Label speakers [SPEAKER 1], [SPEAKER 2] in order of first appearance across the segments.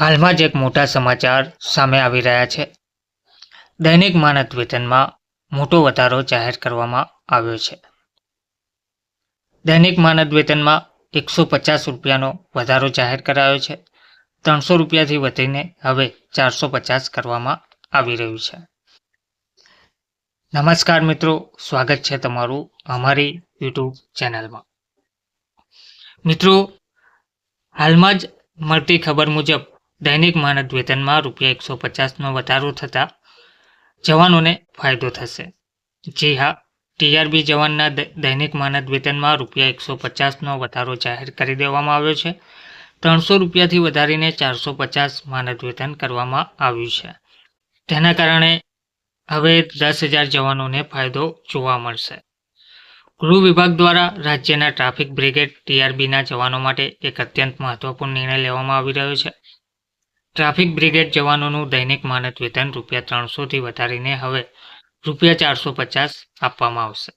[SPEAKER 1] હાલમાં જ એક મોટા સમાચાર સામે આવી રહ્યા છે. દૈનિક માનદ વેતનમાં મોટો વધારો જાહેર કરવામાં આવ્યો છે. દૈનિક માનદ વેતનમાં એકસો પચાસ રૂપિયાનો વધારો જાહેર કરાયો છે. ત્રણસો રૂપિયાથી વધીને હવે ચારસો પચાસ કરવામાં આવી રહ્યું છે. નમસ્કાર મિત્રો, સ્વાગત છે તમારું અમારી યુટ્યુબ ચેનલમાં. મિત્રો, હાલમાં જ મળતી ખબર મુજબ દૈનિક માનદ વેતનમાં રૂપિયા એકસો પચાસનો વધારો થતાં જવાનોને ફાયદો થશે. જી હા ટીઆરબી જવાનના દૈનિક માનદ વેતનમાં રૂપિયા એકસો પચાસનો વધારો જાહેર કરી દેવામાં આવ્યો છે. ત્રણસો રૂપિયાથી વધારીને ચારસો પચાસ માનદ વેતન કરવામાં આવ્યું છે. તેના કારણે હવે દસ હજાર જવાનોને ફાયદો જોવા મળશે. ગૃહ વિભાગ દ્વારા રાજ્યના ટ્રાફિક બ્રિગેડ ટીઆરબીના જવાનો માટે એક અત્યંત મહત્વપૂર્ણ નિર્ણય લેવામાં આવી રહ્યો છે. ટ્રાફિક બ્રિગેડ જવાનોનું દૈનિક માનદ વેતન રૂપિયા ત્રણસોથી વધારીને હવે રૂપિયા ચારસો પચાસ આપવામાં આવશે.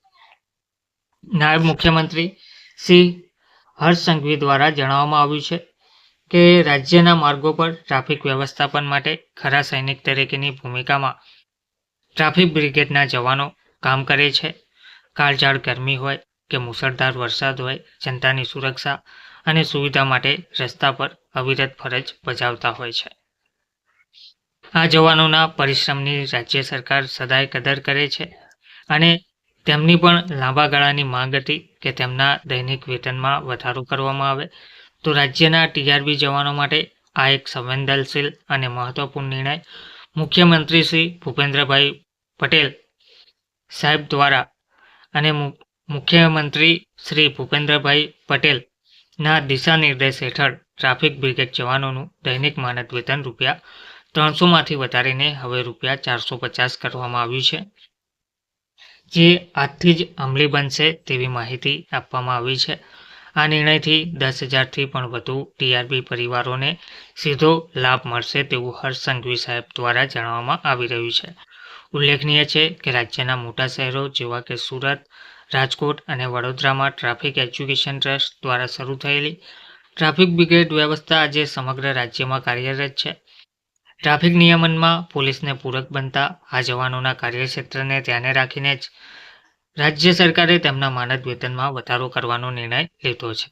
[SPEAKER 1] નાયબ મુખ્યમંત્રી શ્રી હર્ષ સંઘવી દ્વારા જણાવવામાં આવ્યું છે કે રાજ્યના માર્ગો પર ટ્રાફિક વ્યવસ્થાપન માટે ખરા સૈનિક તરીકેની ભૂમિકામાં ટ્રાફિક બ્રિગેડના જવાનો કામ કરે છે. કાળઝાળ ગરમી હોય કે મુસળધાર વરસાદ હોય, જનતાની સુરક્ષા અને સુવિધા માટે રસ્તા પર અવિરત ફરજ બજાવતા હોય છે. આ જવાનોના પરિશ્રમની રાજ્ય સરકાર સદાય કદર કરે છે અને તેમની પણ લાંબા ગાળાની માંગ હતી કે તેમના દૈનિક વેતનમાં વધારો કરવામાં આવે. તો રાજ્યના ટીઆરબી જવાનો માટે આ એક સંવેદનશીલ અને મહત્વપૂર્ણ નિર્ણય મુખ્યમંત્રી શ્રી ભૂપેન્દ્રભાઈ પટેલ સાહેબ દ્વારા અને મુખ્યમંત્રી શ્રી ભૂપેન્દ્રભાઈ પટેલના દિશા નિર્દેશ હેઠળ ટ્રાફિક બ્રિગેડ જવાનોનું દૈનિક માનદ વેતન રૂપિયા ત્રણસોમાંથી વધારીને હવે રૂપિયા ચારસો પચાસ કરવામાં આવ્યું છે. જે આજથી જ અમલી બનશે તેવી માહિતી આપવામાં આવી છે. આ નિર્ણયથી દસ હજારથી પણ વધુ ટીઆરબી પરિવારોને સીધો લાભ મળશે તેવું હર્ષ સંઘવી સાહેબ દ્વારા જણાવવામાં આવી રહ્યું છે. ઉલ્લેખનીય છે કે રાજ્યના મોટા શહેરો જેવા કે સુરત, રાજકોટ અને વડોદરામાં ટ્રાફિક એજ્યુકેશન ટ્રસ્ટ દ્વારા શરૂ થયેલી ટ્રાફિક બ્રિગેડ વ્યવસ્થા આજે સમગ્ર રાજ્યમાં કાર્યરત છે. ટ્રાફિક નિયમનમાં પોલીસને પૂરક બનતા આ જવાનોના કાર્યક્ષેત્રને ધ્યાને રાખીને જ રાજ્ય સરકારે તેમના માનદ વેતનમાં વધારો કરવાનો નિર્ણય લીધો છે.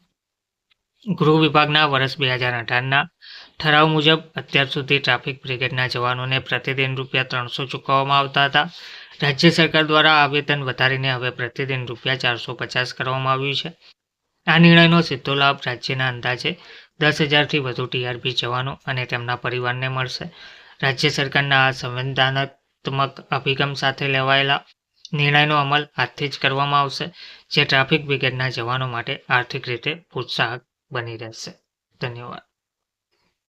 [SPEAKER 1] ગૃહ વિભાગના વર્ષ બે હજાર અઢારના ઠરાવ મુજબ અત્યાર સુધી ટ્રાફિક બ્રિગેડના જવાનોને પ્રતિદિન રૂપિયા ત્રણસો ચૂકવવામાં આવતા હતા. રાજ્ય સરકાર દ્વારા આ વેતન વધારીને હવે પ્રતિદિન રૂપિયા ચારસો પચાસ કરવામાં આવ્યું છે. આ નિર્ણયનો સીધો લાભ રાજ્યના અંદાજે દસ હજારથી વધુ ટીઆરપી જવાનો અને તેમના પરિવારને મળશે. રાજ્ય સરકારના આ સંવેદનાત્મક અભિગમ સાથે લેવાયેલા નિર્ણયનો અમલ આજથી જ કરવામાં આવશે, જે ટ્રાફિક બ્રિગેડના જવાનો માટે આર્થિક રીતે પ્રોત્સાહક બની રહેશે. ધન્યવાદ.